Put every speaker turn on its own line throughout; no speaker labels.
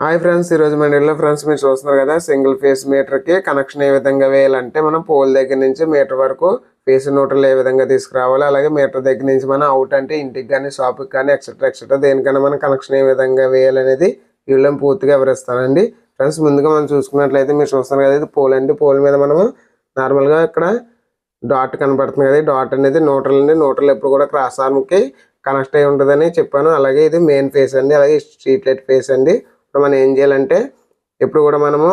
Hi friends ఈరోజు మన ఇల్లు ఫ్రెండ్స్ మీరు చూస్తున్నారు కదా సింగిల్ ఫేస్ మీటర్కి కనెక్షన్ ఏ విధంగా వేయాలంటే మనం పోల్ దగ్గర నుంచి మీటర్ వరకు ఫేస్ నోటర్లు ఏ విధంగా తీసుకురావాలి అలాగే మీటర్ దగ్గర నుంచి మనం అవుట్ అంటే ఇంటికి కానీ షాప్కి కానీ ఎక్సెట్రా ఎక్సెట్రా దేనికైనా మనం కనెక్షన్ ఏ విధంగా వేయాలనేది వీళ్ళని పూర్తిగా వివరిస్తానండి. ఫ్రెండ్స్ ముందుగా మనం చూసుకున్నట్లయితే మీరు చూస్తున్నారు కదా ఇది పోల్ అండి. పోల్ మీద మనము నార్మల్గా ఇక్కడ డాట్ కనబడుతుంది కదా డాట్ అనేది న్యూట్రల్ అండి. న్యూట్రల్ ఎప్పుడు కూడా క్రాస్ ఆర్మ్కి కనెక్ట్ అయి ఉంటుందని చెప్పాను. అలాగే ఇది మెయిన్ ఫేస్ అండి. అలాగే స్ట్రీట్ లైట్ ఫేస్ అండి. ఇప్పుడు మనం ఏం చేయాలంటే ఎప్పుడు కూడా మనము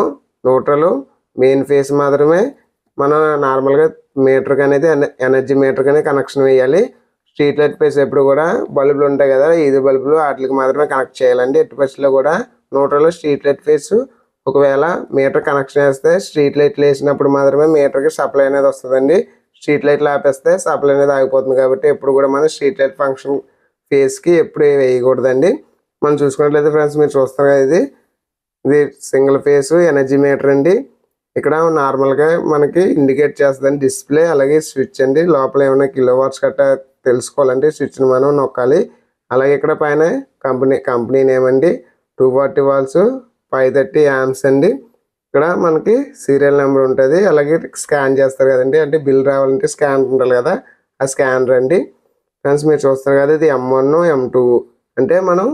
న్యూట్రల్ మెయిన్ ఫేస్ మాత్రమే మనం నార్మల్గా మీటర్కి అనేది ఎన- ఎనర్జీ మీటర్కి అనేది కనెక్షన్ వేయాలి. స్ట్రీట్ లైట్ ఫేస్ ఎప్పుడు కూడా బల్బులు ఉంటాయి కదా ఈది బల్బులు వాటికి మాత్రమే కనెక్ట్ చేయాలండి. ఎట్టి పరిస్థితుల్లో కూడా న్యూట్రల్ స్ట్రీట్ లైట్ ఫేస్ ఒకవేళ మీటర్ కనెక్షన్ వేస్తే స్ట్రీట్ లైట్లు వేసినప్పుడు మాత్రమే మీటర్కి సప్లై అనేది వస్తుందండి. స్ట్రీట్ లైట్లు ఆపేస్తే సప్లై అనేది ఆగిపోతుంది కాబట్టి ఎప్పుడు కూడా మనం స్ట్రీట్ లైట్ ఫంక్షన్ ఫేస్కి ఎప్పుడు వేయకూడదండి. మనం చూసుకున్నట్లయితే ఫ్రెండ్స్ మీరు చూస్తారు కదా ఇది. ఇది సింగిల్ ఫేస్ ఎనర్జీ మీటర్ అండి. ఇక్కడ నార్మల్గా మనకి ఇండికేట్ చేస్తుందండి డిస్ప్లే అలాగే స్విచ్ అండి. లోపల ఏమైనా కిలో వాట్స్ గట్టా తెలుసుకోవాలంటే స్విచ్ని మనం నొక్కాలి. అలాగే ఇక్కడ పైన కంపెనీ కంపెనీ నేమ్ అండి. Two forty volts five thirty amps అండి. ఇక్కడ మనకి సీరియల్ నెంబర్ ఉంటుంది. అలాగే స్కాన్ చేస్తారు కదండి. అంటే బిల్ రావాలంటే స్కాన్ ఉండాలి కదా. ఆ స్కానర్ అండి ఫ్రెండ్స్ మీరు చూస్తారు కదా ఇది ఎం వన్ ఎం టూ అంటే మనం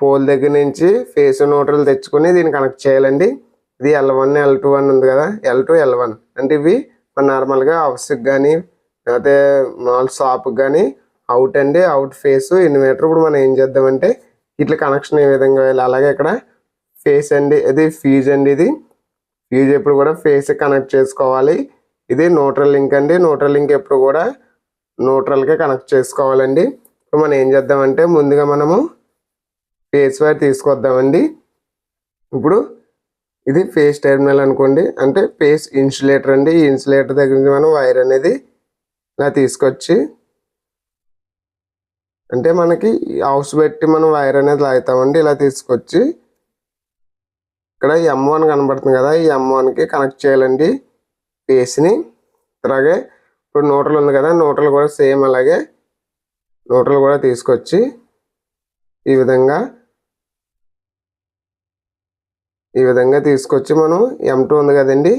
పోల్ దగ్గర నుంచి ఫేస్ న్యూట్రల్ తెచ్చుకొని దీన్ని కనెక్ట్ చేయాలండి. ఇది ఎల్ వన్ ఎల్ టూ అని ఉంది కదా. L two L one. అంటే ఇవి మన నార్మల్గా హౌస్కి కానీ లేకపోతే మామూలు షాప్కి కానీ అవుట్ అండి అవుట్ ఫేస్ ఇన్వర్టర్. ఇప్పుడు మనం ఏం చేద్దామంటే ఇట్లా కనెక్షన్ ఏ విధంగా వేయాలి అలాగే ఇక్కడ ఫేస్ అండి ఇది ఫీజ్ అండి ఇది. ఫీజ్ ఎప్పుడు కూడా ఫేస్ కనెక్ట్ చేసుకోవాలి. ఇది న్యూట్రల్ లింక్ అండి న్యూట్రల్ లింక్ ఎప్పుడు కూడా న్యూట్రల్కే కనెక్ట్ చేసుకోవాలండి. ఇప్పుడు మనం ఏం చేద్దామంటే ముందుగా మనము ఫేస్ వైర్ తీసుకొద్దామండి. ఇప్పుడు ఇది ఫేస్ టెర్మినల్ అనుకోండి. అంటే ఫేస్ ఇన్సులేటర్ అండి. ఈ ఇన్సులేటర్ దగ్గర నుంచి మనం వైర్ అనేది ఇలా తీసుకొచ్చి అంటే మనకి హౌస్ పెట్టి మనం వైర్ అనేది లాగుతామండి. ఇలా తీసుకొచ్చి ఇక్కడ ఎం వన్ కనబడుతుంది కదా. ఈ ఎం వన్కి కనెక్ట్ చేయాలండి ఫేస్ని అలాగే ఇప్పుడు నోటలు ఉంది కదా. నోటలు కూడా సేమ్ అలాగే నోటలు కూడా తీసుకొచ్చి ఈ విధంగా ఈ విధంగా తీసుకొచ్చి మనం ఎం టూ ఉంది కదండి.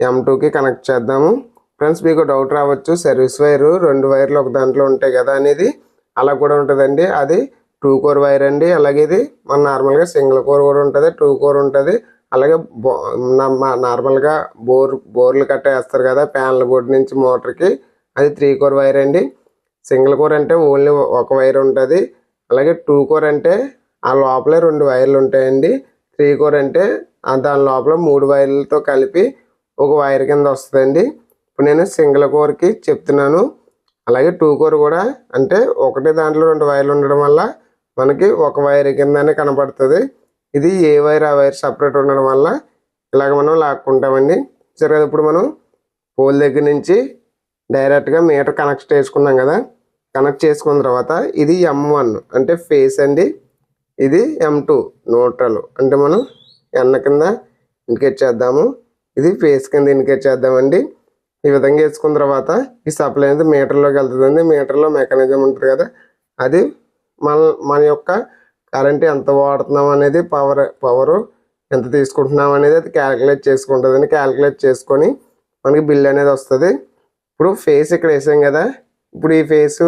ఎం టూకి కనెక్ట్ చేద్దాము. ఫ్రెండ్స్ మీకు డౌట్ రావచ్చు. సర్వీస్ వైర్ రెండు వైర్లు ఒక దాంట్లో ఉంటాయి కదా అనేది. అలా కూడా ఉంటుందండి. అది టూ కోర్ వైర్ అండి. అలాగే ఇది మన నార్మల్గా సింగిల్ కోర్ కూడా ఉంటుంది. టూ కోర్ ఉంటుంది. అలాగే బో నార్మల్గా బోర్ బోర్లు కట్ట వేస్తారు కదా ప్యాన్ల బోర్డు నుంచి మోటార్కి అది త్రీ కోర్ వైర్ అండి. సింగిల్ కోర్ అంటే ఓన్లీ ఒక వైర్ ఉంటుంది. అలాగే టూ కోర్ అంటే ఆ లోపలే రెండు వైర్లు ఉంటాయండి. టీ కోర్ అంటే దాని లోపల మూడు వైర్లతో కలిపి ఒక వైర్ కింద వస్తుందండి. ఇప్పుడు నేను సింగిల్ కోర్కి చెప్తున్నాను. అలాగే టూ కోర్ కూడా అంటే ఒకటే దాంట్లో రెండు వైర్లు ఉండడం వల్ల మనకి ఒక వైర్ కిందనే కనపడుతుంది. ఇది ఏ వైర్ ఆ వైర్ సపరేట్ ఉండడం వల్ల ఇలాగ మనం లాక్కుంటామండి. సరే ఇప్పుడు మనం పోల్ దగ్గర నుంచి డైరెక్ట్గా మీటర్ కనెక్ట్ చేసుకున్నాం కదా. కనెక్ట్ చేసుకున్న తర్వాత ఇది ఎం వన్ అంటే ఫేస్ అండి. ఇది ఎం టూ న్యూట్రల్ అంటే మనం ఎన్న కింద ఇండికేట్ చేద్దాము. ఇది ఫేస్ కింద ఇండికేట్ చేద్దామండి. ఈ విధంగా వేసుకున్న తర్వాత ఈ సప్లై అనేది మీటర్లోకి వెళ్తుందండి. మీటర్లో మెకానిజం ఉంటుంది కదా. అది మన మన యొక్క కరెంట్ ఎంత వాడుతున్నాం అనేది పవర్ పవరు ఎంత తీసుకుంటున్నాం అనేది అది క్యాలిక్యులేట్ చేసుకుంటుందండి. క్యాలిక్యులేట్ చేసుకొని మనకి బిల్ అనేది వస్తుంది. ఇప్పుడు ఫేస్ ఇక్కడ వేసాం కదా. ఇప్పుడు ఈ ఫేస్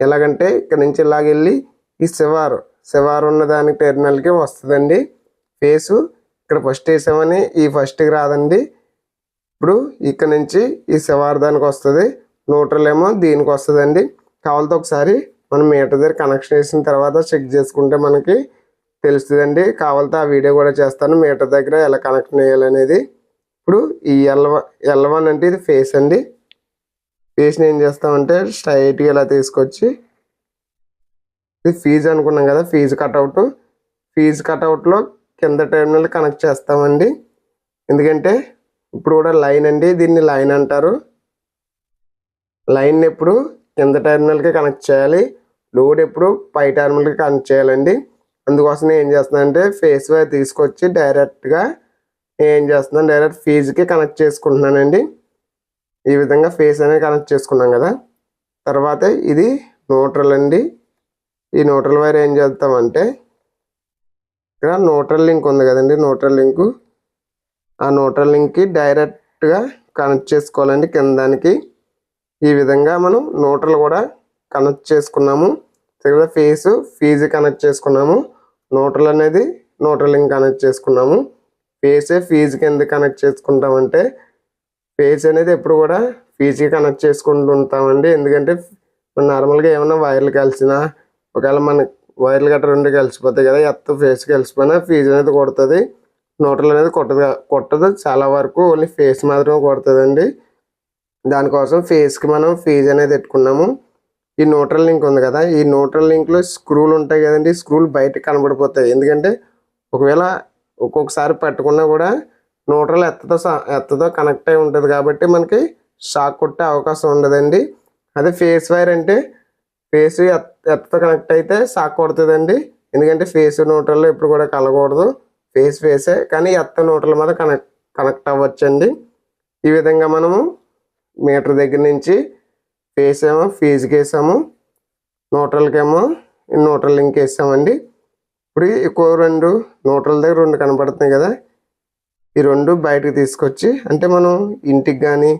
ఎలాగంటే ఇక్కడ నుంచి ఇలాగ వెళ్ళి ఈ శివారు శివారు ఉన్న దానికి టెర్మినల్కి వస్తుందండి. ఫేసు ఇక్కడ ఫస్ట్ వేసామని ఈ ఫస్ట్కి రాదండి. ఇప్పుడు ఇక్కడ నుంచి ఈ శివారు దానికి వస్తుంది. న్యూట్రల్ ఏమో దీనికి వస్తుందండి. కావాలతో ఒకసారి మనం మీటర్ దగ్గర కనెక్షన్ వేసిన తర్వాత చెక్ చేసుకుంటే మనకి తెలుస్తుందండి. కావాలతో ఆ వీడియో కూడా చేస్తాను. మీటర్ దగ్గర ఎలా కనెక్షన్ వేయాలనేది. ఇప్పుడు ఈ ఎల్ ఎల్ వన్ అంటే ఇది ఫేస్ అండి. ఫేస్ని ఏం చేస్తామంటే స్ట్రైట్గా ఇలా తీసుకొచ్చి ఇది ఫీజు అనుకున్నాం కదా ఫీజు కటౌట్ ఫీజు కటౌట్లో కింద టెర్మినల్ కనెక్ట్ చేస్తామండి. ఎందుకంటే ఇప్పుడు కూడా లైన్ అండి దీన్ని లైన్ అంటారు. లైన్ ఎప్పుడు కింద టెర్మినల్కి కనెక్ట్ చేయాలి లోడ్ ఎప్పుడు పై టెర్మినల్కి కనెక్ట్ చేయాలండి. అందుకోసం నేను ఏం చేస్తున్నానంటే ఫేస్ వైర్ తీసుకొచ్చి డైరెక్ట్గా నేను ఏం చేస్తున్నాను డైరెక్ట్ ఫీజుకి కనెక్ట్ చేసుకుంటున్నానండి. ఈ విధంగా ఫేస్ అనేది కనెక్ట్ చేసుకున్నాం కదా. తర్వాత ఇది న్యూట్రల్ అండి. ఈ న్యూట్రల్ వైర్ ఏం చేస్తామంటే ఇక్కడ న్యూట్రల్ లింక్ ఉంది కదండి న్యూట్రల్ లింకు. ఆ న్యూట్రల్ లింక్కి డైరెక్ట్గా కనెక్ట్ చేసుకోవాలండి. కిందానికి ఈ విధంగా మనం న్యూట్రల్ కూడా కనెక్ట్ చేసుకున్నాము. తర్వాత ఫేస్ ఫీజు కనెక్ట్ చేసుకున్నాము. న్యూట్రల్ అనేది న్యూట్రల్ లింక్ కనెక్ట్ చేసుకున్నాము. ఫేసే ఫీజుకి ఎందుకు కనెక్ట్ చేసుకుంటామంటే ఫేస్ అనేది ఎప్పుడు కూడా ఫీజుకి కనెక్ట్ చేసుకుంటూ ఉంటామండి. ఎందుకంటే నార్మల్గా ఏమైనా వైర్లు కలిసినా ఒకవేళ మన వైర్లు గట్రా రెండు కలిసిపోతాయి కదా ఎత్త ఫేస్ కలిసిపోయినా ఫీజు అనేది కొడుతుంది. నోట్రల్ అనేది కొట్టదు కొట్టదు. చాలా వరకు ఓన్లీ ఫేస్ మాత్రమే కొడుతుందండి. దానికోసం ఫేస్కి మనం ఫీజు అనేది పెట్టుకున్నాము. ఈ న్యూట్రల్ లింక్ ఉంది కదా ఈ న్యూట్రల్ లింక్లో స్క్రూలు ఉంటాయి కదండి. స్క్రూలు బయట కనబడిపోతాయి. ఎందుకంటే ఒకవేళ ఒక్కొక్కసారి పట్టుకున్నా కూడా న్యూట్రల్ ఎత్తతో స- ఎత్తతో కనెక్ట్ అయి ఉంటుంది కాబట్టి మనకి షాక్ కొట్టే అవకాశం ఉండదండి. అదే ఫేస్ వైర్ అంటే ఫేస్ ఎత్తతో కనెక్ట్ అయితే షాక్ కొడుతుందండి. ఎందుకంటే ఫేస్ న్యూట్రల్ ఎప్పుడు కూడా కలగకూడదు. ఫేస్ ఫేసే కానీ ఎత్త న్యూట్రల్ మీద కనెక్ట్ కనెక్ట్ అవ్వచ్చండి. ఈ విధంగా మనము మీటర్ దగ్గర నుంచి ఫేస్ ఏమో ఫీజుకి వేసాము. న్యూట్రల్కి ఏమో న్యూట్రల్ లింక్ వేసామండి. ఇప్పుడు ఎక్కువ రెండు న్యూట్రల్ దగ్గర రెండు కనపడుతున్నాయి కదా. ఈ రెండు బయటకు తీసుకొచ్చి అంటే మనం ఇంటికి కానీ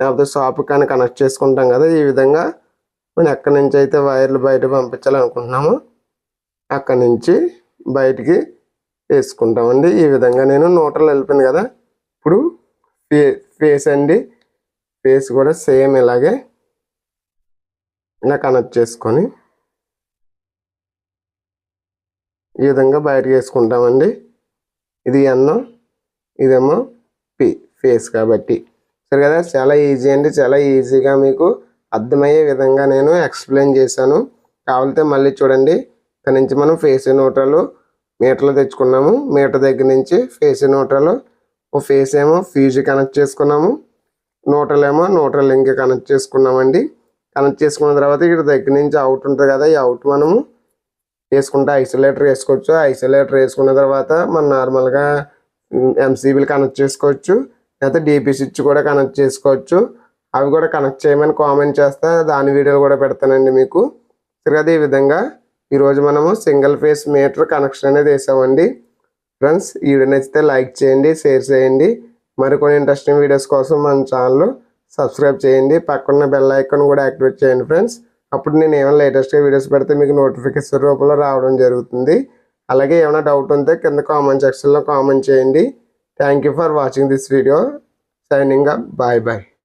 లేకపోతే షాప్కి కానీ కనెక్ట్ చేసుకుంటాం కదా ఈ విధంగా. మనం ఎక్కడి నుంచి అయితే వైర్లు బయట పంపించాలనుకుంటున్నామో అక్కడి నుంచి బయటికి వేసుకుంటామండి. ఈ విధంగా నేను నూటలు వెళ్ళిపోయింది కదా. ఇప్పుడు ఫే ఫేస్ అండి. ఫేస్ కూడా సేమ్ ఇలాగే ఇలా కనెక్ట్ చేసుకొని ఈ విధంగా బయటకు వేసుకుంటామండి. ఇది ఎన్నో ఇదేమో పి ఫేస్ కాబట్టి. సరే కదా చాలా ఈజీ అండి. చాలా ఈజీగా మీకు అర్థమయ్యే విధంగా నేను ఎక్స్ప్లెయిన్ చేశాను. కావాలంటే మళ్ళీ చూడండి. ఇక్కడ నుంచి మనం ఫేస్ నూటలు మీటర్లు తెచ్చుకున్నాము. మీటర్ దగ్గర నుంచి ఫేస్ నూటలు ఓ ఫేస్ ఏమో ఫ్యూజ్ కనెక్ట్ చేసుకున్నాము. నోట్రల్ ఏమో నోట్రల్ లింక్ కనెక్ట్ చేసుకున్నామండి. కనెక్ట్ చేసుకున్న తర్వాత ఇక్కడ దగ్గర నుంచి అవుట్ ఉంటుంది కదా ఈ అవుట్ మనము వేసుకుంటే ఐసోలేటర్ వేసుకోవచ్చు. ఐసోలేటర్ వేసుకున్న తర్వాత మనం నార్మల్గా ఎంసీబీలు కనెక్ట్ చేసుకోవచ్చు. లేకపోతే డీపీ స్విచ్ కూడా కనెక్ట్ చేసుకోవచ్చు. అవి కూడా కనెక్ట్ చేయమని కామెంట్ చేస్తా. దాని వీడియోలు కూడా పెడతానండి మీకు. సరే ఈ విధంగా ఈరోజు మనము సింగిల్ ఫేస్ మీటర్ కనెక్షన్ అనేది వేసామండి. ఫ్రెండ్స్ ఈ వీడియో నచ్చితే లైక్ చేయండి షేర్ చేయండి. మరికొన్ని ఇంట్రెస్టింగ్ వీడియోస్ కోసం మన ఛానల్ సబ్స్క్రైబ్ చేయండి. పక్కన బెల్ ఐకాన్ కూడా యాక్టివేట్ చేయండి ఫ్రెండ్స్ అప్పుడు నేను ఏమైనా లేటెస్ట్గా వీడియోస్ పెడితే మీకు నోటిఫికేషన్ రూపంలో రావడం జరుగుతుంది. అలాగే ఏమైనా డౌట్ ఉంటే కింద కామెంట్ సెక్షన్లో కామెంట్ చేయండి. Thank you for watching this video signing up bye bye